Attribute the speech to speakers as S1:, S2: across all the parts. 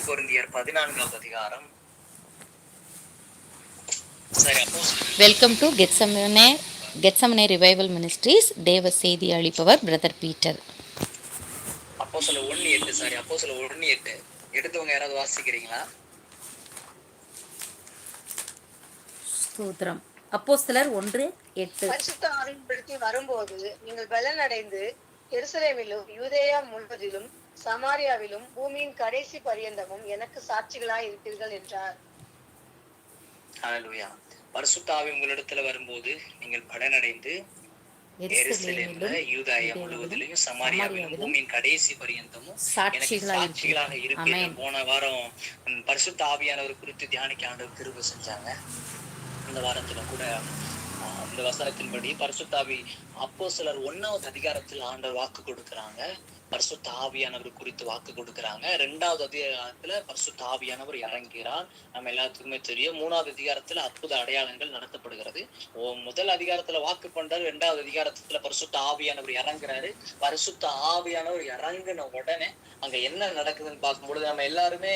S1: ஒன்னு பொருந்தியர் பதினான்காவது அதிகாரம். சரி அப்போ
S2: welcome to Gethsemane Gethsemane revival ministries தேவ செய்தி அளிப்பவர் பிரதர் பீட்டர்
S1: அப்போ சொல்ல ஒன்னு எட்டு சாரி அப்போ சொல்ல ஒன்னு எட்டு எடுத்தவங்க யாராவது வாசிக்கிறீங்களா?
S2: ஸ்தோத்திரம். அப்போஸ்தலர் ஒன்று எட்டு.
S3: பரிசுத்த ஆவின்படுத்தி வரும்போது நீங்கள் பலன் அடைந்து எருசலேமிலும் யூதேயா முழுவதிலும் சமாரியாவிலும் பூமியின் கடைசி பரியந்தமும் எனக்கு சாட்சிகளாய் இருப்பீர்கள் என்றார்.
S1: ஹalleluya. பரிசுத்தாவி உங்களிடத்துல வரும்போது நீங்கள் பலனடைந்து எருசலேம்ல யூதாயா சமாரியாவிலும் பூமியின் கடைசி பரியந்தமும் எனக்கு சாட்சிகளாக இருப்பீர்கள்.
S2: ஆமென்.
S1: போன வாரம் பரிசுத்த ஆவியானவர் குறித்து தியானிக்க ஆண்டவர் கிருபை செஞ்சாங்க. இந்த வாரத்துல கூட இந்த வசனத்தின்படி பரிசுத்தாவி அப்போ சிலர் ஒன்னாவது அதிகாரத்தில் ஆண்டவர் வாக்கு கொடுக்கிறாங்க. பரிசுத்த ஆவியானவர் குறித்து வாக்கு கொடுக்கிறாங்க. ரெண்டாவது அதிகாரத்துல பரிசுத்த ஆவியானவர் இறங்கிறார் நம்ம எல்லாத்துக்குமே தெரியும். மூணாவது அதிகாரத்துல அற்புத அடையாளங்கள் நடத்தப்படுகிறது. ஓ முதல் அதிகாரத்துல வாக்கு பண்றாரு ரெண்டாவது அதிகாரத்துல பரிசுத்த ஆவியானவர் இறங்குறாரு. பரிசுத்த ஆவியானவர் இறங்குன உடனே அங்க என்ன நடக்குதுன்னு பார்க்கும்பொழுது நம்ம எல்லாருமே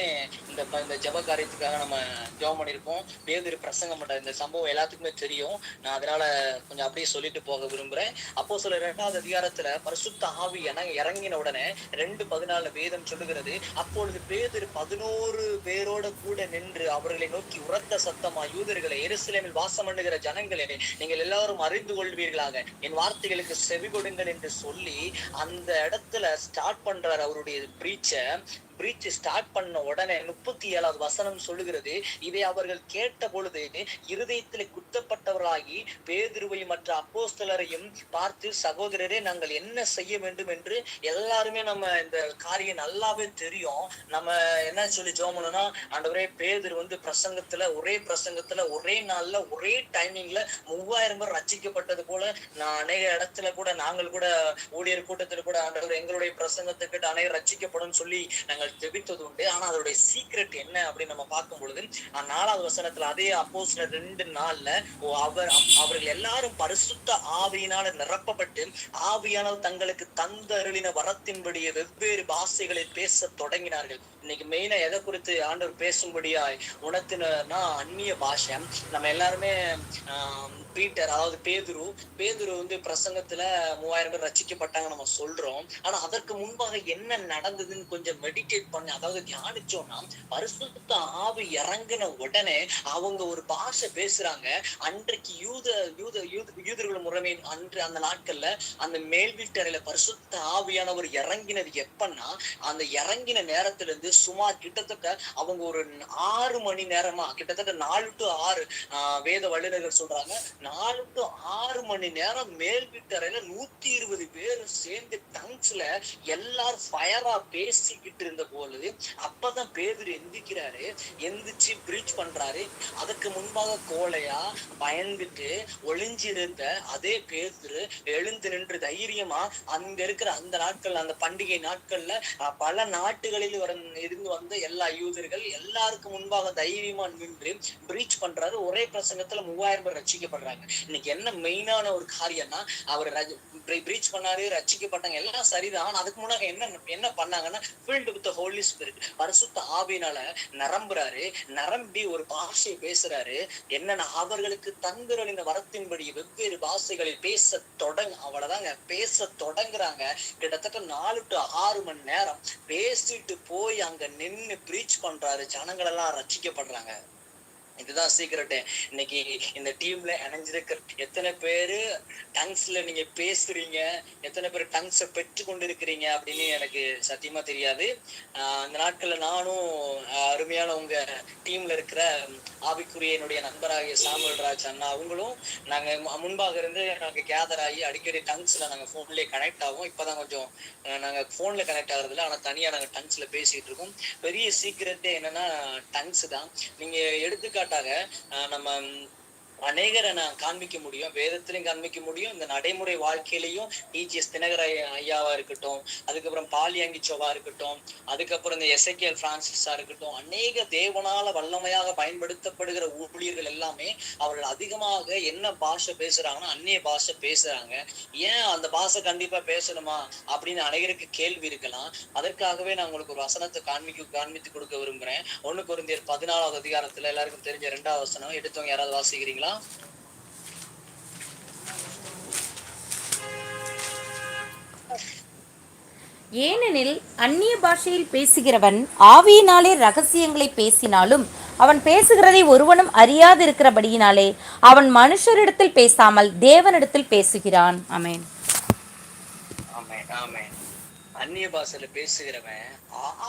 S1: இந்த இந்த ஜெப காரியத்துக்காக நம்ம ஜெபம் பண்ணியிருப்போம் பேதர் பிரசங்கம் பண்ற இந்த சம்பவம் எல்லாத்துக்குமே தெரியும். நான் அதனால கொஞ்சம் அப்படியே சொல்லிட்டு போக விரும்புறேன். அப்போ சொல்ல இரண்டாவது அதிகாரத்துல பரிசுத்த ஆவி என இறங்கின உடனே ரெண்டு பதினாலு வேதம் சொல்லுகிறது அப்பொழுது பேதர் பதினோரு பேரோட கூட நின்று அவர்களை நோக்கி உரத்த சத்தமா யூதர்களை எருசலேமில் வாசம் பண்ணுகிற ஜனங்களே நீங்கள் எல்லாரும் அறிந்து கொள்வீர்களாக. என் வார்த்தைகளுக்கு செவி கொடுங்கள் என்று சொல்லி அந்த இடத்துல ஸ்டார்ட் பண்றாரு அவருடைய பிரீச்சை பிரீச் ஸ்டார்ட் பண்ண உடனே முப்பத்தி ஏழாவது வசனம் சொல்லுகிறது இதை அவர்கள் கேட்ட பொழுது இருதயத்தில் குத்தப்பட்டவர்களாகி பேதுருவை மற்ற அப்போஸ்தலரையும் பார்த்து சகோதரரே நாங்கள் என்ன செய்ய வேண்டும்? என்று எல்லாருமே நம்ம இந்த காரியம் நல்லாவே தெரியும். நம்ம என்ன சொல்லி ஜோமனா ஆண்டவரே பேதுரு வந்து பிரசங்கத்துல ஒரே பிரசங்கத்துல ஒரே நாள்ல ஒரே டைமிங்ல மூவாயிரம் பேர் ரச்சிக்கப்பட்டது போல நான் அநேக இடத்துல கூட நாங்கள் கூட ஊழியர் கூட்டத்தில் கூட ஆண்டவர் எங்களுடைய பிரசங்கத்தை கேட்டு அனைவரும் ரச்சிக்கப்படும் சொல்லி நாங்கள் ஜெபித்தது உண்டு ஆனா அதோடைய சீக்ரெட் என்ன அப்படின்னு நம்ம பார்க்கும் பொழுது நாலாவது வசனத்துல அதே அப்போஸ் ரெண்டு நாள்ல ஓ, அவர் அவர்கள் எல்லாரும் பரிசுத்த ஆவியினால நிரப்பப்பட்டு ஆவியானவர் தங்களுக்கு தந்த அருளின வரத்தின்படியே வெவ்வேறு பாஷைகளில் பேச தொடங்கினார்கள். இன்னைக்கு மெயினா எதை குறித்து ஆண்டவர் பேசும்படியாய் உணர்த்தினா அந்நிய பாஷை. நம்ம எல்லாருமே ஆஹ், பீட்டர் அதாவது பேதுரு. பேதுரு வந்து பிரசங்கத்துல மூவாயிரம் பேர் ரச்சிக்கப்பட்டாங்க நம்ம சொல்றோம். ஆனா அதற்கு முன்பாக என்ன நடந்ததுன்னு கொஞ்சம் மெடிடேட் பண்ணி. அதாவது தியானிச்சோம்னா பரிசுத்த ஆவி இறங்கின உடனே அவங்க ஒரு பாஷை பேசுறாங்க. அன்றைக்கு யூத யூத யூத யூதர்கள் முறைமை அன்று அந்த நாட்கள்ல அந்த மேல் வீட்டறையில பரிசுத்த ஆவியானவர் இறங்கினது எப்பன்னா அந்த இறங்கின நேரத்துல இருந்து சுமார் கிட்டத்தட்ட அவங்க ஒரு ஆறு மணி நேரமா கிட்டத்தட்ட நாலு டு ஆறு ஆஹ் வேத வல்லுநர்கள் சொல்றாங்க நாலு டு ஆறு மணி நேரம் மேல் வீட்டறையில நூத்தி இருபது பேர் சேர்ந்து டங்ஸ்ல எல்லாரும் ஃபயரா பேசிக்கிட்டு இருந்த பொழுது அப்பதான் பேதர் எந்திக்கிறாரு எந்திரிச்சு பிரீச் பண்றாரு. அதுக்கு முன்பாக கோழையா பயந்துட்டு ஒளிஞ்சிருந்த அதே பேதர் எழுந்து நின்று தைரியமா அங்க இருக்கிற அந்த நாட்கள் அந்த பண்டிகை நாட்கள்ல பல நாட்டுகளில் வர இருந்து வந்த எல்லா யூதர்கள் எல்லாருக்கும் முன்பாக தைரியமா நின்று பிரீச் பண்றாரு. ஒரே பிரசங்கத்துல மூவாயிரம் பேர் பண்றாங்க இன்னைக்கு என்ன மெயினான ஒரு காரியம்னா அவர் பிரீச் பண்ணாரு ரட்சிக்கப்பட்டாங்க எல்லாம் சரிதான். ஆனா அதுக்கு முன்னாடி என்ன என்ன பண்ணாங்கன்னா ஃபீல்டு வித் ஹோலி ஸ்பிரிட் பரிசுத்த ஆவினால நரம்புறாரு நரம்பி ஒரு பாஷையை பேசுறாரு. என்னன்னா அவர்களுக்கு தந்திரன் இந்த வரத்தின்படி வெவ்வேறு பாஷைகளில் பேச தொடங்க அவ்வளவுதாங்க. பேச தொடங்குறாங்க. கிட்டத்தட்ட நாலு டு ஆறு மணி நேரம் பேசிட்டு போய் அங்க நின்னு பிரீச் பண்றாரு. ஜனங்களெல்லாம் ரச்சிக்கப்படுறாங்க இதுதான் சீக்கிரட்டு இன்னைக்கு இந்த டீம்ல இணைஞ்சிருக்கிற எத்தனை பேரு டங்ஸ்ல நீங்க பேசுறீங்க? எத்தனை பேர் டங்ஸ பெற்று கொண்டு இருக்கிறீங்க அப்படின்னு எனக்கு சத்தியமா தெரியாது. அந்த நாட்கள்ல நானும் அருமையான உங்க டீம்ல இருக்கிற ஆவிக்குரிய என்னுடைய நண்பராகிய சாமல் ராஜ் அண்ணா அவங்களும் நாங்க முன்பாக இருந்து நாங்க கேதர் ஆகி அடிக்கடி டங்ஸ்ல நாங்க போன்லயே கனெக்ட் ஆகும் இப்பதான் கொஞ்சம் நாங்க போன்ல கனெக்ட் ஆகுறதுல ஆனா தனியா நாங்க டங்ஸ்ல பேசிட்டு இருக்கோம். பெரிய சீக்கிரத்தே என்னன்னா டங்ஸ் தான். நீங்க எடுத்துக்காட்டாக நம்ம அநேகரை நான் காண்பிக்க முடியும் வேதத்திலையும் காண்பிக்க முடியும். இந்த நடைமுறை வாழ்க்கையிலையும் டிஜிஎஸ் தினகர ஐயாவா இருக்கட்டும் அதுக்கப்புறம் பாலியங்கிச்சோவா இருக்கட்டும் அதுக்கப்புறம் இந்த எஸ்ஐகேஎல் பிரான்சிஸா இருக்கட்டும் அநேக தேவனால வல்லமையாக பயன்படுத்தப்படுகிற ஊழியர்கள் எல்லாமே அவர்கள் அதிகமாக என்ன பாஷை பேசுறாங்கன்னா அந்நிய பாஷை பேசுறாங்க. ஏன் அந்த பாஷை கண்டிப்பா பேசணுமா அப்படின்னு அநேகருக்கு கேள்வி இருக்கலாம். அதற்காகவே நான் உங்களுக்கு ஒரு வசனத்தை காண்பிக்க காண்பித்து கொடுக்க விரும்புறேன். ஒண்ணு குருந்தியர் பதினாலாவது அதிகாரத்துல எல்லாருக்கும் தெரிஞ்ச ரெண்டாவது வசனம் எடுத்தவங்க யாராவது வாசிக்கிறீங்களா?
S2: ஏனெனில் அந்நிய பாஷையில் பேசுகிறவன் ஆவியினாலே ரகசியங்களை பேசினாலும் அவன் பேசுகிறதை ஒருவனும் அறியாதிருக்கிறபடியினாலே அவன் மனுஷரிடத்தில் பேசாமல் தேவனிடத்தில் பேசுகிறான்.
S1: அமேன் அந்நிய பாஷையில பேசுகிறவன்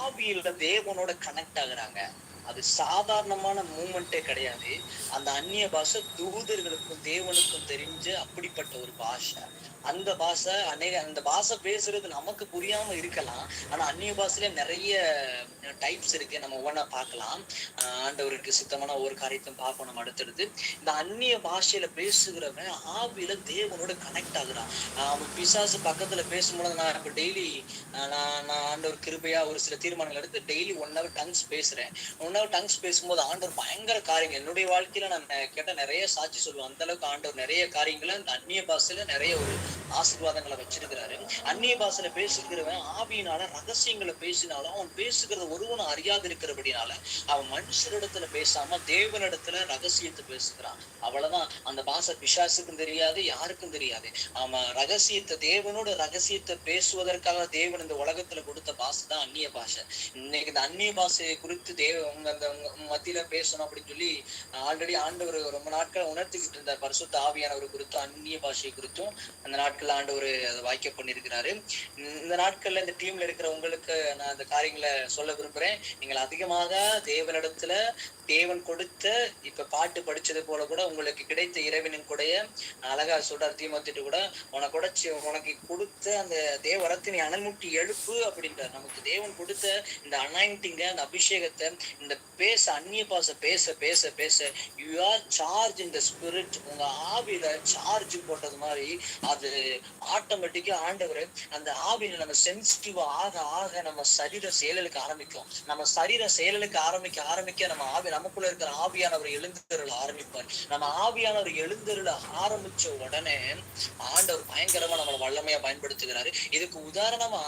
S1: ஆவியில தேவனோட கனெக்ட் ஆகுறாங்க. அது சாதாரணமான மூமெண்ட்டே கிடையாது. அந்த அந்நிய பாஷை தூதர்களுக்கும் தேவனுக்கும் தெரிஞ்ச அப்படிப்பட்ட ஒரு பாஷை. அந்த பாஷை அநேக அந்த பாஷை பேசுறது நமக்கு புரியாம இருக்கலாம். ஆனா அந்நிய பாஷையில நிறைய டைப்ஸ் இருக்கு. நம்ம ஒவ்வொன்றா பார்க்கலாம். ஆண்டவருக்கு சுத்தமான ஒரு காரியத்தையும் பார்ப்போம் நம்ம அடுத்தடுத்து. இந்த அந்நிய பாஷையில பேசுகிறவன் ஆவியில தேவனோட கனெக்ட் ஆகுறான். அவன் பிசாசு பக்கத்துல பேசும்போது நான் இப்ப டெய்லி நான் நான் ஆண்டவர் கிருபையா ஒரு சில தீர்மானங்கள் எடுத்து டெய்லி ஒன் ஹவர் டங்ஸ் பேசுறேன். ஒன் ஹவர் டங்ஸ் பேசும்போது ஆண்டவர் பயங்கர காரியங்கள். என்னுடைய வாழ்க்கையில நான் கேட்ட நிறைய சாட்சி சொல்லுவேன். அந்த அளவுக்கு ஆண்டவர் நிறைய காரியங்களை இந்த அந்நிய பாஷையில நிறைய ஒரு ஆசீர்வாதங்களை வச்சிருக்கிறாரு. அந்நிய பாஷையில பேசுகிறவன் ஆவியினால ரகசியங்களை பேசினாலும் அவன் பேசுகிறத ஒருவனும் அறியாது இருக்கிறபடினால அவன் மனுஷரிடத்துல பேசாம தேவனிடத்துல ரகசியத்தை பேசுகிறான். அவ்வளவுதான். அந்த பாசை பிசாசுக்கும் தெரியாது யாருக்கும் தெரியாது. அவன் ரகசியத்தை தேவனோட ரகசியத்தை பேசுவதற்காக தேவன் இந்த உலகத்துல கொடுத்த பாஷை தான் அந்நிய பாஷை இன்னைக்கு இந்த அந்நிய பாஷையை குறித்து தேவ உங்க அந்த மத்தியில பேசணும் அப்படின்னு சொல்லி ஆல்ரெடி ஆண்டவர் ரொம்ப நாட்கள் உணர்த்திக்கிட்டு இருந்தார். பரிசுத்த ஆவியானவர் குறித்தும் அந்நிய பாஷையை குறித்தும். அந்த நாட்கள்ல ஆண்டவர் அதை வாய்க்க பண்ணியிருக்கிறாரு இந்த நாட்கள்ல இந்த டீம்ல இருக்கிற உங்களுக்கு நான் அந்த காரியங்களை சொல்ல விரும்புறேன். நீங்கள் அதிகமாக தேவனிடத்துல தேவன் கொடுத்த இப்ப பாட்டு படிச்சது போல கூட உங்களுக்கு கிடைத்த இறைவனின் கூடைய அழகா சொல்றார் தீமத்திட்டு கூட உனக்கு உடைச்சு உனக்கு கொடுத்த அந்த தேவரத்தினை அனல்முட்டி எழுப்பு அப்படின்றார். நமக்கு தேவன் கொடுத்த இந்த அனாயிண்டிங்க அந்த அபிஷேகத்தை இந்த பேச அந்நிய பாச பேச பேச பேச you are charge in the spirit உங்க ஆவியில சார்ஜ் போட்டது மாதிரி அது ஆட்டோமேட்டிக்கா ஆண்டவர் அந்த ஆவியில நம்ம சென்சிட்டிவா ஆக ஆக நம்ம சரீர செயலுக்கு ஆரம்பிக்கும். நம்ம சரீர செயலுக்கு ஆரம்பிக்க ஆரம்பிக்க நம்ம ஆவி நமக்குள்ள இருக்கிற ஆவியானவர் எழுந்தருள் ஆரம்பிப்பார். நம்ம ஆவியானவர் எழுந்தருள ஆரம்பிச்ச உடனே ஆண்டவர் பயங்கரமா நம்மளை வல்லமையா பயன்படுத்துகிறாரு. இதுக்கு உதாரணமா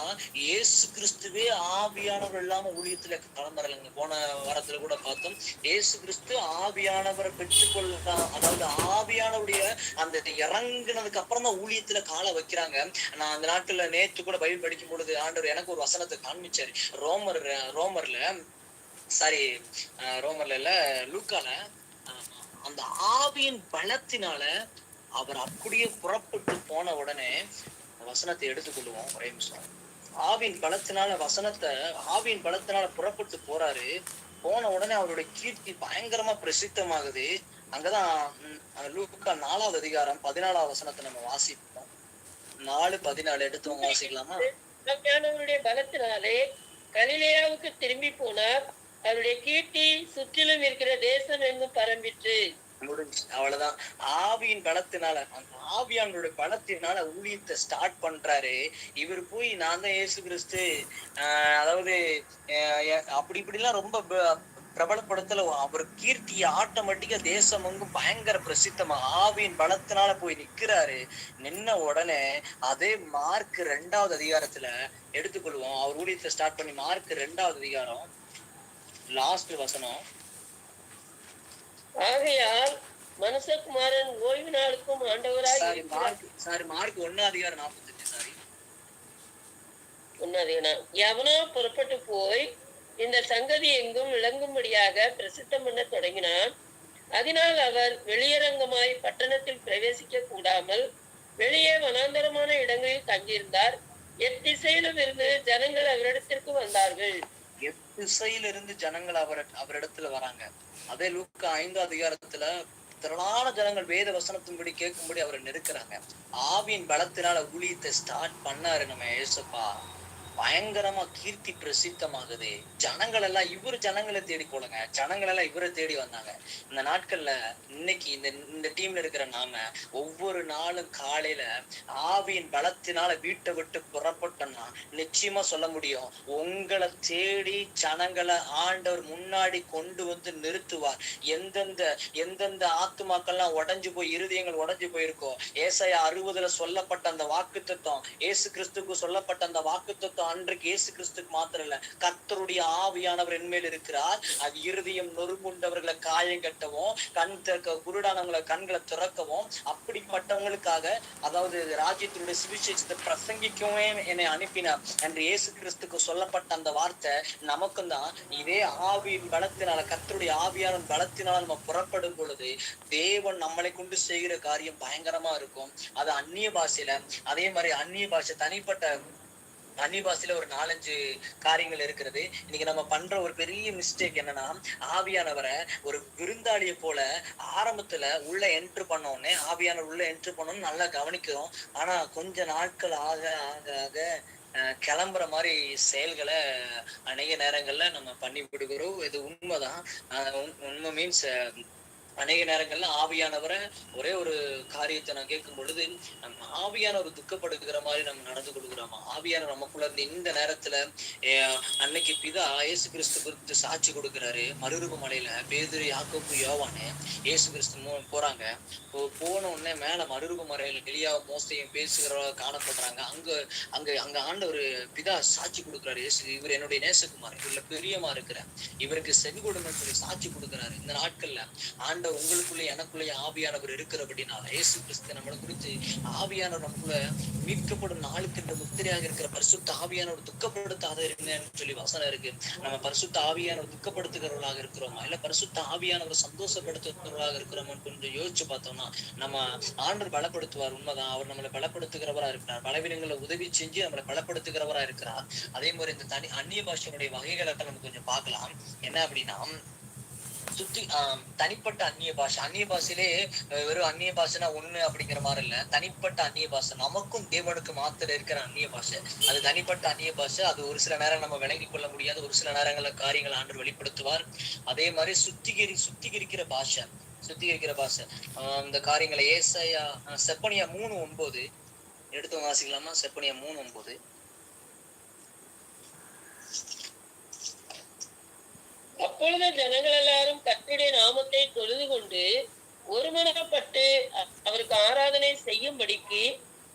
S1: இயேசு கிறிஸ்துவே ஆவியானவர் இல்லாம ஊழியத்துல கிளம்புறலைங்க. போன வாரத்துல கூட பார்த்தோம் இயேசு கிறிஸ்து ஆவியானவரை பெற்றுக்கொள்ள அதாவது ஆவியானவருடைய அந்த இறங்குனதுக்கு அப்புறம் தான் ஊழியத்துல காலை வைக்கிறாங்க. நான் அந்த நாட்கள்ல நேற்று கூட பைபிள் படிக்கும் பொழுது ஆண்டவர் எனக்கு ஒரு வசனத்தை காண்பிச்சாரு. ரோமர் ரோமர்ல சாரி ரோமர்ல இல்ல லூக்கால அந்த ஆவியின் பலத்தினால அவர் அப்படியே புறப்பட்டு போன உடனே வசனத்தை எடுத்துக்கொள்வோம். ஒரே நிமிஷம். ஆவியின் பலத்தினால வசனத்தை ஆவியின் பலத்தினால புறப்பட்டு போறாரு. போன உடனே அவருடைய கீர்த்தி பயங்கரமா பிரசித்தமாகுது. அங்கதான் லூக்கா நாலாவது அதிகாரம் பதினாலாவது வசனத்தை நம்ம வாசிப்போம். நாலு பதினாலு எடுத்தவங்க வாசிக்கலாமா?
S4: ஆவியானவருடைய பலத்தினாலே கலிலேயாவுக்கு திரும்பி போனார். அவருடைய கீர்த்தி சுற்றிலும் இருக்கிற தேசம் எங்கும் பரம்பிற்று.
S1: முடிஞ்சு அவ்வளவுதான். ஆவியின் பலத்தினால அந்த ஆவியானுடைய பலத்தினால ஊழியத்தை ஸ்டார்ட் பண்றாரு. இவர் போய் நான் தான் இயேசு கிறிஸ்து. ஆஹ் அதாவது அப்படி இப்படிலாம் ரொம்ப பிரபலப்படுத்தல அவர் கீர்த்தி ஆட்டோமேட்டிக்கா தேசம் எங்கும் பயங்கர பிரசித்தமா ஆவியின் பலத்தினால போய் நிக்கிறாரு. நின்ன உடனே அதே மார்க் ரெண்டாவது அதிகாரத்துல எடுத்துக்கொள்வோம். அவர் ஊழியத்தை ஸ்டார்ட் பண்ணி மார்க் ரெண்டாவது அதிகாரம் லாஸ்ட் வசனம்.
S4: ஆகையால் மனுஷகுமாரன் ஓய்வு நாளுக்கும் ஆண்டவராய்
S1: சாரி மார்க் ஒண்ணு அதிகாரம் நாற்பத்தஞ்சு சாரி
S4: உன்னதேனா எவனோ புறப்பட்டு போய் இந்த சங்கதி எங்கும் விளங்கும்படியாக பிரசித்தம் பண்ண தொடங்கினார் அதனால் அவர் வெளியரங்கமாய் பட்டணத்தில் பிரவேசிக்க கூடாமல் வெளியே வனாந்தரமான இடங்களில் தங்கியிருந்தார். எத்திசையிலும் இருந்து ஜனங்கள் அவரிடத்திற்கு வந்தார்கள்.
S1: எத்திசையிலிருந்து ஜனங்கள் அவர் அவரிடத்துல வராங்க. அதே லூக்கா ஐந்தாம் அதிகாரத்துல திரளான ஜனங்கள் வேத வசனத்தின்படி கேட்கும்படி அவரை நெருக்கிறாங்க. ஆவியின் பலத்தினால ஊழியத்தை ஸ்டார்ட் பண்ணாரு நம்ம ஏசப்பா. பயங்கரமா கீர்த்தி பிரசித்தமாகுது. ஜனங்கள் எல்லாம் இவர் ஜனங்களை தேடி போலங்க. ஜனங்கள் எல்லாம் இவரை தேடி வந்தாங்க. இந்த நாட்கள்ல இன்னைக்கு இந்த இந்த டீம்ல இருக்கிற நாம ஒவ்வொரு நாளும் காலையில ஆவியின் பலத்தினால வீட்டை விட்டு புறப்பட்டோம்னா நிச்சயமா சொல்ல முடியும். உங்களை தேடி ஜனங்களை ஆண்டவர் முன்னாடி கொண்டு வந்து நிறுத்துவார். எந்தெந்த எந்தெந்த ஆத்துமாக்கள்லாம் உடைஞ்சு போய் இருதயங்கள் உடைஞ்சு போயிருக்கோ ஏசாயா அறுபதுல சொல்லப்பட்ட அந்த வாக்கு தத்துவம் ஏசு கிறிஸ்துக்கு சொல்லப்பட்ட அந்த வாக்கு தத்துவம் அன்றைக்கு ஏசு கிறிஸ்துக்கு மாத்திரம் இல்ல கத்தருடைய ஆவியானவர் என்மேல் இருக்கிறார். அது இருதயம் நொறுங்குண்டவர்களை காயம் கட்டவும் கண் திறக்க குருடானவங்களை கண்களை திறக்கவும் அப்படிப்பட்டவங்களுக்காக அதாவது ராஜ்யத்தினுடைய சுவிசேஷத்தை பிரசங்கிக்கவே என்னை அனுப்பினார். என்று இயேசு கிறிஸ்துக்கு சொல்லப்பட்ட அந்த வார்த்தை நமக்கும் தான். இதே ஆவியின் பலத்தினால கத்தருடைய ஆவியான பலத்தினால நம்ம புறப்படும் பொழுது தேவன் நம்மளை கொண்டு செய்கிற காரியம் பயங்கரமா இருக்கும். அது அந்நிய பாஷையில அதே மாதிரி அந்நிய பாஷை தனிப்பட்ட அந்நிய பாஷையில ஒரு நாலஞ்சு காரியங்கள் இருக்கிறது. இன்னைக்கு நம்ம பண்ற ஒரு பெரிய மிஸ்டேக் என்னன்னா ஆவியானவரை ஒரு விருந்தாளிய போல ஆரம்பத்துல உள்ள என்ட்ரு பண்ண உடனே ஆவியானவர் உள்ள என்ட்ரு பண்ணோம்னு நல்லா கவனிக்கிறோம். ஆனா கொஞ்ச நாட்கள் ஆக ஆக ஆக கிளம்புற மாதிரி செயல்களை அநேக நேரங்கள்ல நம்ம பண்ணி விடுகிறோம் இது உண்மைதான். உண்மை மீன்ஸ் அநேக நேரங்கள்ல ஆவியானவரை ஒரே ஒரு காரியத்தை நான் கேட்கும் பொழுது நம்ம ஆவியானவர் துக்கப்படுகிற மாதிரி நம்ம நடந்து கொள்கிறோமா? ஆவியான நமக்குள்ள இருந்து இந்த நேரத்துல அன்னைக்கு பிதா இயேசு கிறிஸ்து குறித்து சாட்சி கொடுக்கிறாரு. மறுரூப மலையில பேதுரு யாக்கோப்பு யோவானு இயேசு கிறிஸ்து போறாங்க. போன உடனே மேல மறுரூப மலையில எளியா மோசையும் பேசுகிறவங்க காணப்படுறாங்க. அங்க அங்க அங்க ஆண்டவர் பிதா சாட்சி கொடுக்கிறாரு. இயேசு இவர் என்னுடைய நேசகுமார் இவர்ல பிரியமா இருக்கிற இவருக்கு செவி கொடுங்கன்னு சொல்லி சாட்சி கொடுக்கிறாரு. இந்த நாட்கள்ல ஆண்டவர் உங்களுக்குள்ள எனக்குள்ளே ஆவியானவர் இருக்கிறபடினால இயேசு கிறிஸ்து நம்மளை குறித்து ஆவியானவர் நமக்குள்ள மீட்கப்படும் நாளுக்கு இந்த முத்திரையாக இருக்கிற பரிசுத்த ஆவியானவர் துக்கப்படுத்தாத இருங்கன்னு சொல்லி வசனம் இருக்கு. நம்ம பரிசுத்த ஆவியானவர் துக்கப்படுத்துகிறவர்களாக இருக்கிறோமா? இல்ல பரிசுத்த ஆவியானவர் சந்தோஷப்படுத்துகிறவர்களாக இருக்கிறோமான்னு கொஞ்சம் யோசிச்சு பார்த்தோம்னா நம்ம ஆண்டர் பலப்படுத்துவார் உண்மைதான். அவர் நம்மளை பலப்படுத்துகிறவரா இருக்கிறார். பலவீனங்களை உதவி செஞ்சு நம்மளை பலப்படுத்துகிறவரா இருக்கிறார். அதே மாதிரி இந்த தனி அந்நிய பாஷையினுடைய வகைகளை நம்ம கொஞ்சம் பார்க்கலாம். என்ன அப்படின்னா சுத்தி ஆஹ் தனிப்பட்ட அந்நிய பாஷை. அந்நிய பாஷையிலே வெறும் அந்நிய பாஷைனா ஒண்ணு அப்படிங்கிற மாதிரி இல்ல. தனிப்பட்ட அந்நிய பாஷை. நமக்கும் தேவனுக்கு மாத்திர இருக்கிற அந்நிய பாஷை. அது தனிப்பட்ட அந்நிய பாஷை. அது ஒரு சில நேரம் நம்ம விளங்கிக் கொள்ள முடியாது. ஒரு சில நேரங்கள்ல காரியங்கள் ஆண்டு வெளிப்படுத்துவார். அதே மாதிரி சுத்திகரி சுத்திகரிக்கிற பாஷை. சுத்திகரிக்கிற பாஷை. இந்த காரியங்களை ஏசாயா செப்பனியா மூணு ஒன்பது. எடுத்து வாசிக்கலாமா? செப்பனியா மூணு ஒன்பது.
S4: அப்பொழுது ஜனங்கள் எல்லாரும் கர்த்தருடைய நாமத்தை தொழுது கொண்டு ஒருமனப்பட்டு அவருக்கு ஆராதனை செய்யும்படிக்கு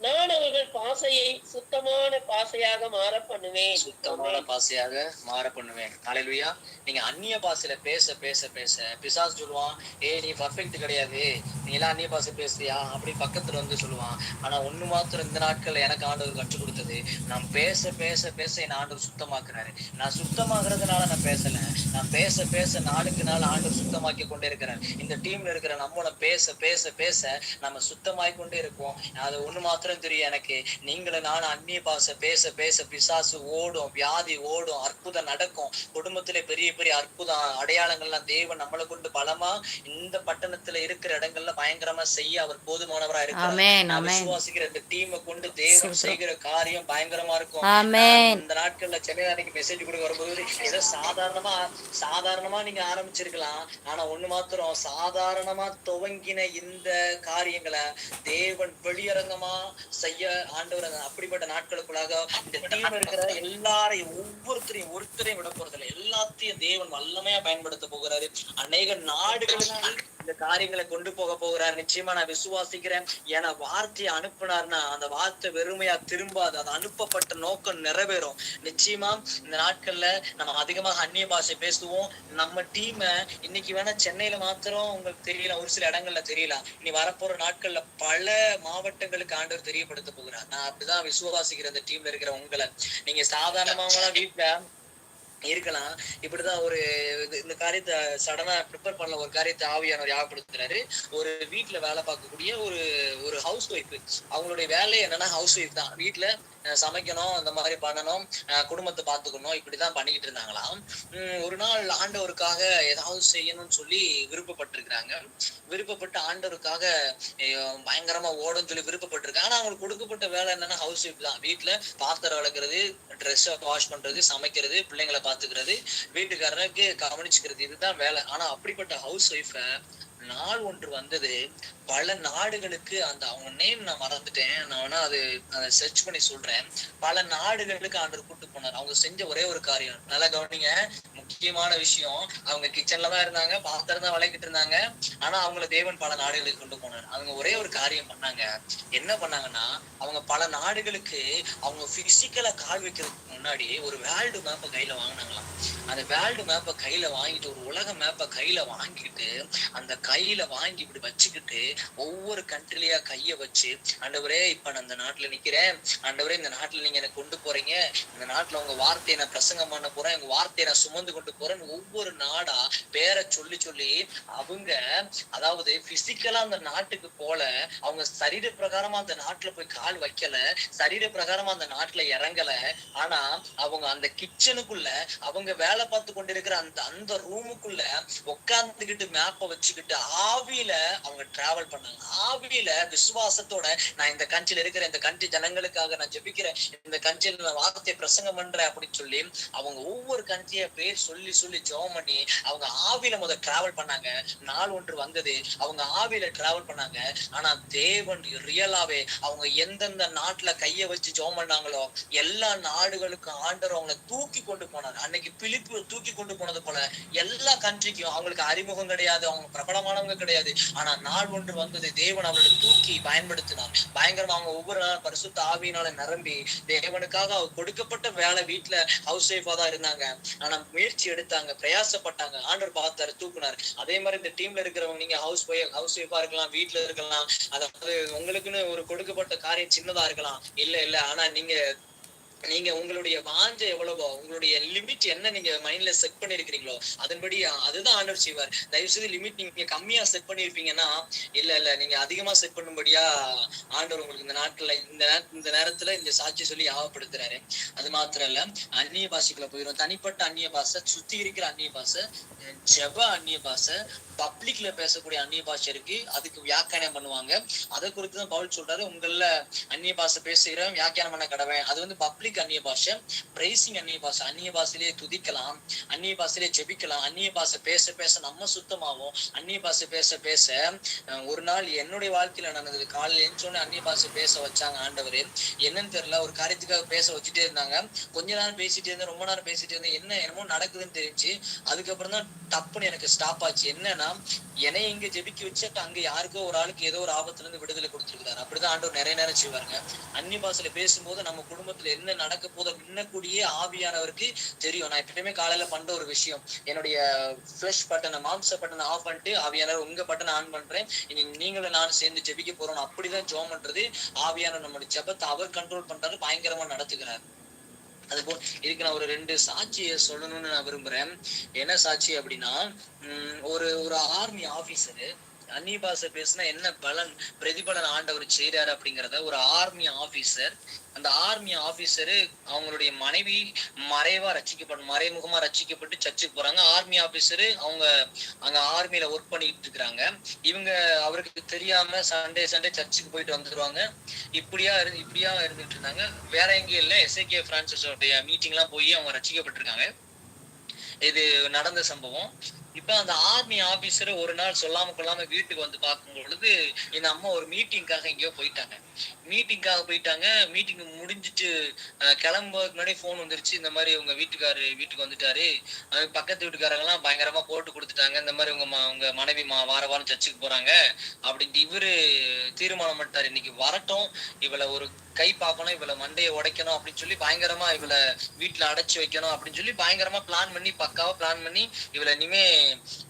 S4: நான் அவர்கள் பாசையை சுத்தமான பாசையாக மாற பண்ணுவேன்.
S1: சுத்தமான பாசையாக மாற பண்ணுவேன். அலையிலுயா நீங்க அந்நிய பாசையில பேச பேச பேச பிசாஸ் சொல்லுவான் ஏய் நீ பர்ஃபெக்ட் கிடையாது. நீ எல்லாம் அந்நிய பாசை பேசுறியா? அப்படி பக்கத்துல வந்து சொல்லுவான். ஆனா ஒண்ணு மாத்திரம் இந்த நாட்கள் எனக்கு ஆண்டவர் கற்றுக் கொடுத்தது நான் பேச பேச பேச என் ஆண்டவர் சுத்தமாக்குறாரு. நான் சுத்தமாகறதுனால நான் பேசல. நான் பேச பேச நாளுக்கு நாள் ஆண்டவர் சுத்தமாக்கி கொண்டே இருக்கிறார் இந்த டீம்ல இருக்கிற நம்மள பேச பேச பேச நம்ம சுத்தமாய் கொண்டே இருப்போம். அது ஒண்ணு மாத்திரம் தெரியும் எனக்கு. நீங்களும் நானும் அந்நிய பாஷை பேச பேச பிசாசு ஓடும் வியாதி ஓடும் அற்புதம் நடக்கும். குடும்பத்துல பெரிய பெரிய அற்புதம் அடையாளங்கள்லாம் தேவன் நம்மளை கொண்டு பலமா இந்த பட்டணத்துல இருக்கிற இடங்கள்ல பயங்கரமா செய்ய அவர் போதுமானவரா இருக்கிறார். விசுவாசிக்கிற இந்த டீமை கொண்டு தேவன் செய்கிற காரியம் பயங்கரமா இருக்கும். இந்த நாட்கள்ல சென்னை அன்னைக்கு மெசேஜ் கொடுக்க வரும்போது ஏதோ சாதாரணமா சாதாரணமா நீங்க ஆரம்பிச்சிருக்கலாம். ஆனா ஒண்ணு மாத்திரம் சாதாரணமா துவங்கின இந்த காரியங்களை தேவன் வெளியரங்கமா செய்ய ஆண்டவர் அப்படிப்பட்ட நாட்களுக்குள்ளாக இந்த டீம் இருக்கிற எல்லாரையும் ஒவ்வொருத்தரையும் ஒருத்தரையும் விட போறதில்ல. எல்லாத்தையும் தேவன் வல்லமையா பயன்படுத்த போகிறாரு. அநேக நாடுகளுக்கு இந்த காரியங்களை கொண்டு போக போகிறார். நிச்சயமா நான் விசுவாசிக்கிறேன். ஏன்னா வார்த்தையை அனுப்புனார்னா அந்த வார்த்தை வெறுமையா திரும்பாது. அது அனுப்பப்பட்ட நோக்கம் நிறைவேறும். நிச்சயமா இந்த நாட்கள்ல நம்ம அதிகமாக அந்நிய பாஷை பேசுவோம். நம்ம டீமை இன்னைக்கு வேணா சென்னையில மாத்திரம் உங்களுக்கு தெரியல. ஒரு சில இடங்கள்ல தெரியல. இனி வரப்போற நாட்கள்ல பல மாவட்டங்களுக்கு ஆண்டவர் தெரியப்படுத்த போகிறார். நான் அப்படிதான் விசுவாசிக்கிற அந்த டீம்ல இருக்கிற உங்களை. நீங்க சாதாரணமாவெல்லாம் வீட்டுல இருக்கலாம். இப்படிதான் ஒரு இது- இந்த காரியத்தை சடனா ப்ரிப்பேர் பண்ணல ஒரு காரியத்தை ஆவியானவர் யாகப்படுத்துறாரு ஒரு வீட்டுல வேலை பார்க்கக்கூடிய ஒரு ஒரு ஹவுஸ் ஒய்ஃப் அவங்களுடைய வேலை என்னன்னா ஹவுஸ் ஒய்ஃப் தான். வீட்டுல சமைக்கணும் இந்த மாதிரி பண்ணணும் அஹ் குடும்பத்தை பார்த்துக்கணும் இப்படிதான் பண்ணிக்கிட்டு இருந்தாங்களாம். ஒரு நாள் ஆண்டவருக்காக ஏதாவது செய்யணும்னு சொல்லி விருப்பப்பட்டிருக்கிறாங்க. விருப்பப்பட்டு ஆண்டவருக்காக பயங்கரமா ஓடும் சொல்லி விருப்பப்பட்டிருக்காங்க. ஆனா அவங்களுக்கு கொடுக்கப்பட்ட வேலை என்னன்னா ஹவுஸ் ஒய்ஃப் தான். வீட்டுல பாத்திரம் விளக்குறது ட்ரெஸ் வாஷ் பண்றது சமைக்கிறது பிள்ளைங்களை பாத்துக்கிறது வீட்டுக்காரருக்கு கவனிச்சுக்கிறது இதுதான் வேலை. ஆனா அப்படிப்பட்ட ஹவுஸ் ஒய்ஃப நாள் ஒன்று வந்தது. பல நாடுகளுக்கு அந்த அவங்க நேம் நான் மறந்துட்டேன். நான் வேணா அது சர்ச் பண்ணி சொல்றேன். பல நாடுகளுக்கு ஆண்டர் கூட்டு போனார். அவங்க செஞ்ச ஒரே ஒரு காரியம். நல்லா கவனிங்க. முக்கியமான விஷயம் அவங்க கிச்சன்ல தான் இருந்தாங்க பாத்திரம் தான் விளக்கிட்டு இருந்தாங்க. ஆனா அவங்கள தேவன் பல நாடுகளுக்கு கொண்டு போனார். அவங்க ஒரே ஒரு காரியம் பண்ணாங்க. என்ன பண்ணாங்கன்னா அவங்க பல நாடுகளுக்கு அவங்க பிசிக்கலா கால் வைக்கிறதுக்கு முன்னாடி ஒரு வேர்ல்டு மேப்பை கையில வாங்கினாங்களாம். அந்த வேர்ல்டு மேப்பை கையில வாங்கிட்டு ஒரு உலக மேப்பை கையில வாங்கிட்டு அந்த கையில வாங்கி இப்படி வச்சுக்கிட்டு ஒவ்வொரு கண்ட்ரிலயா கைய வச்சு ஆண்டவரே இப்ப நான் இந்த நாட்டுல நிக்கிறேன். ஆண்டவரே இந்த நாட்டுல நீங்க எனக்கு கொண்டு போறீங்க. இந்த நாட்டுல உங்க வார்த்தையை நான் பிரசங்கம் பண்ண போறேன். உங்க வார்த்தையை நான் சுமந்து கொண்டு போறேன் ஒவ்வொரு நாடா பேரை சொல்லி சொல்லி அவங்க அதாவது பிசிக்கலா அந்த நாட்டுக்கு போல அவங்க சரீர பிரகாரமா அந்த நாட்டுல போய் கால் வைக்கல சரீர பிரகாரமா அந்த நாட்டுல இறங்கல. ஆனா அவங்க அந்த கிச்சனுக்குள்ள அவங்க வேலை பார்த்து கொண்டிருக்கிற அந்த அந்த ரூமுக்குள்ள உட்கார்ந்துகிட்டு மேப்பை வச்சுக்கிட்டு ஆவியில அவங்க டிராவல் பண்ணாங்க. ஆவியில விசுவாசத்தோட நான் இந்த கண்ட்ரில இருக்கிற இந்த கண்ட்ரி ஜனங்களுக்காக நான் ஜெபிக்கிறேன் இந்த கண்ட்ரில நான் வார்த்தையை பிரசங்கம் பண்றேன் அப்படின்னு சொல்லி அவங்க ஒவ்வொரு கண்ட்ரிய பேர் சொல்லி சொல்லி ஜெபம் பண்ணி அவங்க ஆவியில முத டிராவல் பண்ணாங்க. நாள் ஒன்று வந்தது. அவங்க ஆவியில டிராவல் பண்ணாங்க. ஆனா தேவன் ரியலாவே அவங்க எந்தெந்த நாட்டுல கைய வச்சு ஜெபம் பண்ணாங்களோ எல்லா நாடுகளுக்கும் ஆண்டவர் அவங்களை தூக்கி கொண்டு போனார். அன்னைக்கு பிலிப்பு தூக்கி கொண்டு போனது போல எல்லா கண்ட்ரிக்கும் அவங்களுக்கு அறிமுகம் கிடையாது. அவங்க பிரபலமான பயங்கரமானவங்க கிடையாது. ஆனா நாள் ஒன்று வந்தது தேவன் அவர்களை தூக்கி பயன்படுத்தினார். பயங்கரமா அவங்க ஒவ்வொரு நாள் பரிசுத்த ஆவியினால நிரம்பி தேவனுக்காக அவர் கொடுக்கப்பட்ட வேலை வீட்டுல ஹவுஸ் ஒய்ஃபா தான் இருந்தாங்க. ஆனா முயற்சி எடுத்தாங்க பிரயாசப்பட்டாங்க. ஆண்டவர் பார்த்தாரு தூக்குனார். அதே மாதிரி இந்த டீம்ல இருக்கிறவங்க நீங்க ஹவுஸ் ஹவுஸ் ஒய்ஃபா இருக்கலாம் வீட்டுல இருக்கலாம். அதாவது உங்களுக்குன்னு ஒரு கொடுக்கப்பட்ட காரியம் சின்னதா இருக்கலாம். இல்ல இல்ல. ஆனா நீங்க நீங்க உங்களுடைய வாஞ்ச எவ்வளவோ உங்களுடைய லிமிட் என்ன நீங்க மைண்ட்ல செட் பண்ணிருக்கிறீங்களோ அதன்படி அதுதான் ஆண்டவர் செய்வார். தயவு செய்து லிமிட் நீங்க கம்மியா செட் பண்ணிருப்பீங்கன்னா இல்ல இல்ல நீங்க அதிகமா செட் பண்ணும்படியா ஆண்டவர் உங்களுக்கு இந்த நாட்கள்ல இந்த இந்த நேரத்துல இந்த சாட்சி சொல்லி ஆவப்படுத்துறாரு. அது மாத்திரம் இல்ல அந்நிய பாஷைக்குள்ள போயிடும் தனிப்பட்ட அந்நிய பாஷை சுத்தி இருக்கிற அந்நிய பாஷை ஜப அந்நிய பாஷை பப்ளிக்ல பேசக்கூடிய அந்நிய பாஷை இருக்கு. அதுக்கு வியாக்கியானம் பண்ணுவாங்க. அதை குறித்து தான் பவுல் சொல்றாரு. உங்கள அந்நிய பாஷை பேசுகிறவன் வியாக்கியானம் பண்ண கடவேன் அது வந்து பப்ளிக் அந்நிய பாஷை. பிரைசிங் அந்நிய பாஷை. அந்நிய பாஷையிலேயே துதிக்கலாம். அந்நிய பாஷையிலே ஜெபிக்கலாம். அந்நிய பாஷை பேச பேச நம்ம சுத்தமாவோம். அந்நிய பாஷை பேச பேச ஒரு நாள் என்னுடைய வாழ்க்கையில நடந்தது. காலையில எழுந்தோடனே அந்நிய பாஷை பேச வச்சாங்க ஆண்டவர். என்னன்னு தெரியல. ஒரு காரியத்துக்காக பேச வச்சுட்டே இருந்தாங்க. கொஞ்ச நேரம் பேசிட்டே இருந்தேன். ரொம்ப நேரம் பேசிட்டே இருந்தேன். என்ன என்னமோ நடக்குதுன்னு தெரிஞ்சு அதுக்கப்புறம் தான் டப்புன்னு எனக்கு ஸ்டாப் ஆச்சு. என்னன்னா என்னை இங்க ஜெபிக்க வச்சு அங்க யாருக்கோ ஒரு ஆளுக்கு ஏதோ ஒரு ஆபத்துல இருந்து விடுதலை கொடுத்துருக்காரு அப்படிதான் ஆண்டவர் நிறைய நேரம் செய்வாருங்க. அந்நிய பாசல பேசும்போது நம்ம குடும்பத்துல என்ன நடக்க போதோ முன்னக்கூடிய ஆவியானவருக்கு தெரியும். நான் எப்பயுமே காலையில பண்ற ஒரு விஷயம். என்னுடைய ஃபிளஷ் பட்டனை மாம்ச பட்டனை ஆஃப் பண்ணிட்டு ஆவியானவர் உங்க பட்டனை ஆன் பண்றேன். இனி நீங்களும் நானும் சேர்ந்து ஜெபிக்க போறோம் அப்படிதான் ஜோம் பண்றது. ஆவியானவர் நம்மளுடைய ஜபத்தை அவர் கண்ட்ரோல் பண்றாரு பயங்கரமா நடத்துகிறாரு. அதுபோல் இதுக்கு நான் ஒரு ரெண்டு சாட்சியை சொல்லணும்னு நான் விரும்புறேன். என்ன சாட்சி அப்படின்னா உம் ஒரு ஒரு ஆர்மி ஆபீசரு அந்நிய பாஷை பேசினா என்ன பலன் பிரதிபலன் ஆண்டவர் செய்யறாரு அப்படிங்கிறத ஒரு ஆர்மி ஆபீசர் அந்த ஆர்மி ஆபீசரு அவங்களுடைய மனைவி மறைவா ரச்சிக்கப்படும் மறைமுகமா ரச்சிக்கப்பட்டு சர்ச்சுக்கு போறாங்க. ஆர்மி ஆபீசரு அவங்க அங்க ஆர்மியில ஒர்க் பண்ணிட்டு இருக்கிறாங்க இவங்க அவருக்கு தெரியாம சண்டே சண்டே சர்ச்சுக்கு போயிட்டு வந்துருவாங்க. இப்படியா இப்படியா இருந்துட்டு இருந்தாங்க. வேற எங்கேயும் இல்ல. எஸ்ஏகே பிரான்சிஸோடைய மீட்டிங் எல்லாம் போய் அவங்க ரச்சிக்கப்பட்டிருக்காங்க இது நடந்த சம்பவம். இப்ப அந்த ஆர்மி ஆபீசர் ஒரு நாள் சொல்லாம கொள்ளாம வீட்டுக்கு வந்து பார்க்கும் பொழுது இந்த அம்மா ஒரு மீட்டிங்காக எங்கேயோ போயிட்டாங்க. மீட்டிங்காக போயிட்டாங்க. மீட்டிங் முடிஞ்சிட்டு கிளம்புறதுக்கு முன்னாடி ஃபோன் வந்துருச்சு. இந்த மாதிரி உங்க வீட்டுக்காரு வீட்டுக்கு வந்துட்டாரு. பக்கத்து வீட்டுக்காரங்க எல்லாம் பயங்கரமா போட்டு கொடுத்துட்டாங்க. இந்த மாதிரி உங்க உங்க மனைவி மா வார வாரம் சர்ச்சுக்கு போறாங்க அப்படின்ட்டு இவரு தீர்மானம் பண்ணிட்டாரு. இன்னைக்கு வரட்டும். இவளை ஒரு கை பார்க்கணும். இவளை மண்டையை உடைக்கணும் அப்படின்னு சொல்லி பயங்கரமா இவளை வீட்டுல அடைச்சு வைக்கணும் அப்படின்னு சொல்லி பயங்கரமா பிளான் பண்ணி பக்காவா பிளான் பண்ணி இவளை இனிமே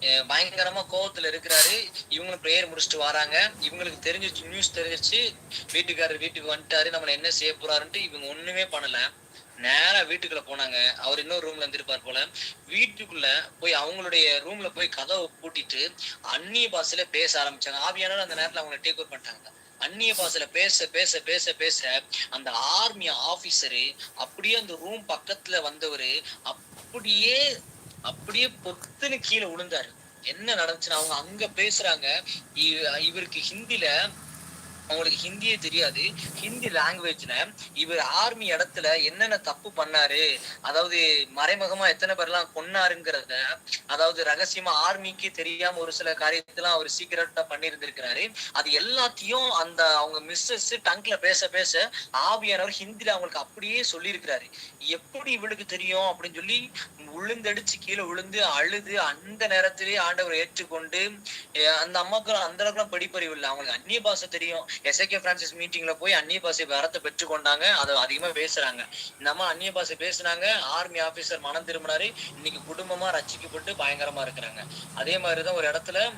S1: அஹ், பயங்கரமா கோவத்துல இருக்கிறாரு. இவங்களும் பிரேயர் முடிச்சுட்டு வராங்க. இவங்களுக்கு தெரிஞ்சிருச்சு நியூஸ் தெரிஞ்சிருச்சு. வீட்டுக்காரர் வீட்டுக்கு வந்துட்டாரு நம்மள என்ன செய்ய போறாருன்ட்டு இவங்க ஒண்ணுமே பண்ணல. நேரா வீட்டுக்குள்ள போனாங்க. அவர் இன்னொரு ரூம்ல இருந்திருப்பார் போல. வீட்டுக்குள்ள போய் அவங்களுடைய ரூம்ல போய் கதவை பூட்டிட்டு அந்நிய பாஷையில பேச ஆரம்பிச்சாங்க. ஆவியானவர் அந்த நேரத்துல அவங்களை டேக் ஓவர் பண்ணிட்டாங்க. அந்நிய பாசையில பேச பேச பேச பேச அந்த ஆர்மி ஆபீசரு அப்படியே அந்த ரூம் பக்கத்துல வந்தவரு அப்படியே அப்படியே பொத்துன்னு கீழே விழுந்தாரு. என்ன நடந்துச்சுன்னா அவங்க அங்க பேசுறாங்க. இவருக்கு ஹிந்தில அவங்களுக்கு ஹிந்தியே தெரியாது. ஹிந்தி லாங்குவேஜ்ல இவர் ஆர்மி இடத்துல என்னென்ன தப்பு பண்ணாரு அதாவது மறைமுகமா எத்தனை பேர்லாம் கொன்னாருங்கிறத அதாவது ரகசியமா ஆர்மிக்கு தெரியாம ஒரு சில காரியத்தெல்லாம் அவர் சீக்கிரட்டா பண்ணியிருந்திருக்கிறாரு அது எல்லாத்தையும் அந்த அவங்க மிஸ்ஸஸ் டங்க்ல பேச பேச ஆவியானவர் ஹிந்தில அவங்களுக்கு அப்படியே சொல்லியிருக்கிறாரு. எப்படி இவளுக்கு தெரியும் அப்படின்னு சொல்லி உளுந்தடிச்சு கீழே விழுந்து அழுது அந்த நேரத்திலேயே ஆண்டவர் ஏற்றுக்கொண்டு அந்த அம்மாக்கள் அந்த அளவுக்குலாம் படிப்பறிவு இல்லை. அவங்களுக்கு அந்நிய பாஷை தெரியும். எஸ்ஏகே பிரான்சிஸ் மீட்டிங்ல போய் அந்நிய பாசை வரத்தை பெற்றுக்கொண்டாங்க. அதை அதிகமா பேசுறாங்க. இந்த அம்மா அந்நிய பாசை பேசுனாங்க. ஆர்மி ஆபீசர் மனம் திரும்பினாரு. இன்னைக்கு குடும்பமா ரட்சிக்கப்பட்டு பயங்கரமா இருக்கிறாங்க. அதே மாதிரிதான் ஒரு இடத்துல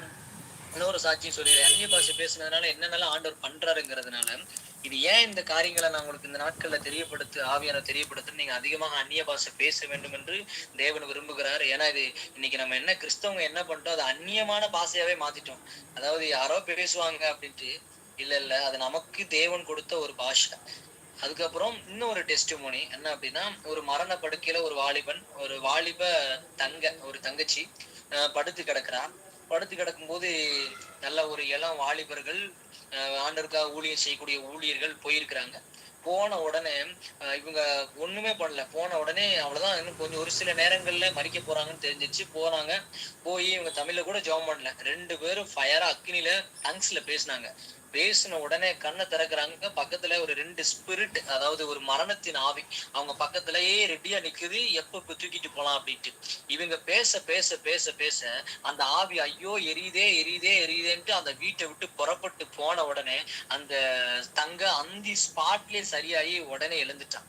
S1: இன்னொரு சாட்சி சொல்லிடுறேன். அந்நிய பாசை பேசுனதுனால என்னென்னலாம் ஆண்டவர் பண்றாருங்கிறதுனால இது ஏன் இந்த காரியங்களை நான் உங்களுக்கு இந்த நாட்கள்ல தெரியப்படுத்து ஆவியான தெரியப்படுத்து நீங்க அதிகமாக அந்நிய பாஷை பேச வேண்டும் என்று தேவன் விரும்புகிறார். ஏன்னா இது இன்னைக்கு நம்ம என்ன கிறிஸ்தவங்க என்ன பண்ணிட்டோம் அதை அந்நியமான பாஷையாவே மாத்திட்டோம். அதாவது யாரோ பேசுவாங்க அப்படின்ட்டு இல்ல இல்ல அது நமக்கு தேவன் கொடுத்த ஒரு பாஷை. அதுக்கப்புறம் இன்னும் ஒரு டெஸ்டிமோனி என்ன அப்படின்னா ஒரு மரண படுக்கையில ஒரு வாலிபன் ஒரு வாலிப தங்க ஒரு தங்கச்சி அஹ், படுத்து கிடக்குறான் படுத்து கிடக்கும்போது நல்ல ஒரு இளம் வாலிபர்கள் ஆண்டருக்காக ஆண்டவருக்காக ஊழியம் செய்யக்கூடிய ஊழியர்கள் போயிருக்கிறாங்க. போன உடனே இவங்க ஒண்ணுமே பண்ணல. போன உடனே அவ்வளவுதான். இன்னும் கொஞ்சம் ஒரு சில நேரங்கள்ல மறிக்க போறாங்கன்னு தெரிஞ்சிச்சு. போனாங்க. போய் இவங்க தமிழ்ல கூட ஜெபம் பண்ணல. ரெண்டு பேரும் ஃபயரா அக்னில டங்ஸ்ல பேசினாங்க. பேசின உடனே கண்ணை திறக்கிறாங்க. பக்கத்துல ஒரு ரெண்டு ஸ்பிரிட் அதாவது ஒரு மரணத்தின் ஆவி அவங்க பக்கத்துலயே ரெடியா நிக்குது. எப்ப தூக்கிட்டு போலாம் அப்படின்ட்டு. இவங்க பேச பேச பேச பேச அந்த ஆவி ஐயோ எரியுதே எரியுதே எரியுதேன்ட்டு அந்த வீட்டை விட்டு புறப்பட்டு போன உடனே அந்த தங்க அந்தி ஸ்பாட்லயே சரியாகி உடனே எழுந்துட்டான்.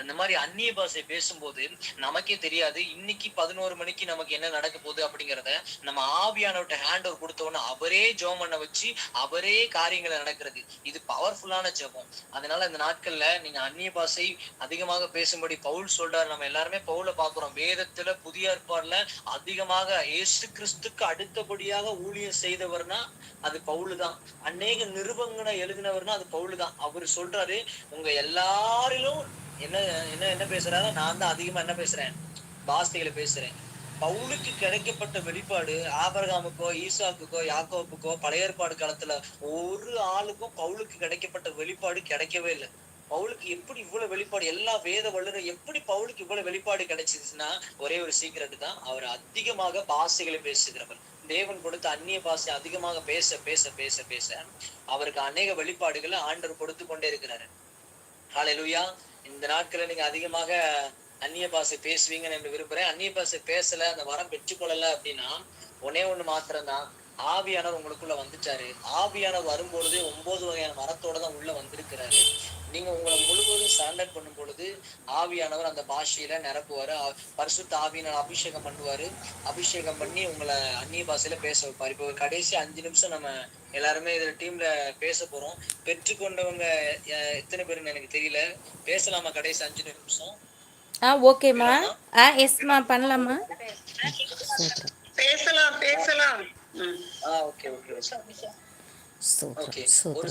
S1: அந்த மாதிரி அந்நிய பாஷை பேசும்போது நமக்கே தெரியாது இன்னைக்கு பதினோரு மணிக்கு நமக்கு என்ன நடக்க போகுது அப்படிங்கறத நம்ம ஆவியானவர்கிட்ட ஹேண்ட் ஓவர் கொடுத்த உடனே அவரே ஜெபம் பண்ண வச்சு அவரே காரியங்களை நடக்கிறது. இது பவர்ஃபுல்லான ஜெபம். அதனால இந்த நாட்கள்ல நீங்க அந்நிய பாஷை அதிகமாக பேசும்படி பவுல் சொல்றாரு. நம்ம எல்லாருமே பவுல பாக்குறோம் வேதத்துல புதிய ஏற்பாடுல அதிகமாக இயேசு கிறிஸ்துக்கு அடுத்தபடியாக ஊழியம் செய்தவர்னா அது பவுலு தான் அநேக நிருபங்களை எழுதினவர்னா அது பவுலு தான் அவர் சொல்றாரு உங்க எல்லாரிலும் என்ன என்ன என்ன பேசுறாரு நான் தான் அதிகமா என்ன பேசுறேன்? பாஸ்திகளை பேசுறேன். பவுலுக்கு கிடைக்கப்பட்ட வெளிப்பாடு ஆபரகாமுக்கோ ஈசாக்குக்கோ யாக்கோப்புக்கோ பழைய ஏற்பாடு காலத்துல ஒரு ஆளுக்கும் பவுலுக்கு கிடைக்கப்பட்ட வெளிப்பாடு கிடைக்கவே இல்லை. பவுலுக்கு எப்படி இவ்வளவு வெளிப்பாடு எல்லா வேத வல்லுநரும் எப்படி பவுலுக்கு இவ்வளவு வெளிப்பாடு கிடைச்சிச்சுன்னா ஒரே ஒரு சீக்கிரட் தான். அவர் அதிகமாக பாஷைகளை பேசுகிறவர். தேவன் கொடுத்த அந்நிய பாசை அதிகமாக பேச பேச பேச பேச அவருக்கு அநேக வெளிப்பாடுகளை ஆண்டவர் கொடுத்து கொண்டே இருக்கிறாரு. ஹalleluya இந்த நாட்கள்ல நீங்க அதிகமாக அந்நிய பாஷை பேசுவீங்கன்னு என்று விரும்புறேன். அந்நிய பாஷை பேசல அந்த வரம் பெற்றுக்கொள்ளல அப்படின்னா ஒன்னே ஒண்ணு மாத்திரம்தான். ஆவியானவர் உங்களுக்குள்ள வந்துட்டாரு. ஆவியானவர் வரும்பொழுது ஒன்பது வகையான மரத்தோட தான் உள்ள வந்திருக்கிறாரு. நீங்க உங்களை முழுவதும் சரண்டர் பண்ணும் பொழுது ஆவியானவர் அந்த பாஷையில நிரப்புவாரு. பரிசுத்த ஆவியினால் அபிஷேகம் பண்ணுவாரு. அபிஷேகம் பண்ணி உங்களை அந்நிய பாஷையில பேச வைப்பாரு. இப்போ கடைசி அஞ்சு நிமிஷம் நம்ம எல்லாருமே இதுல டீம்ல பேச போறோம். பெற்றுக்கொண்டவங்க எத்தனை பேருன்னு எனக்கு தெரியல. பேசலாமா கடைசி அஞ்சு நிமிஷம்?
S2: ஆ ஓகேம்மா ஆ எஸ்மா பண்ணலாமா?
S5: பேசலாம் பேசலாம்.
S1: okay okay
S2: super
S1: okay
S2: super
S1: ஒரு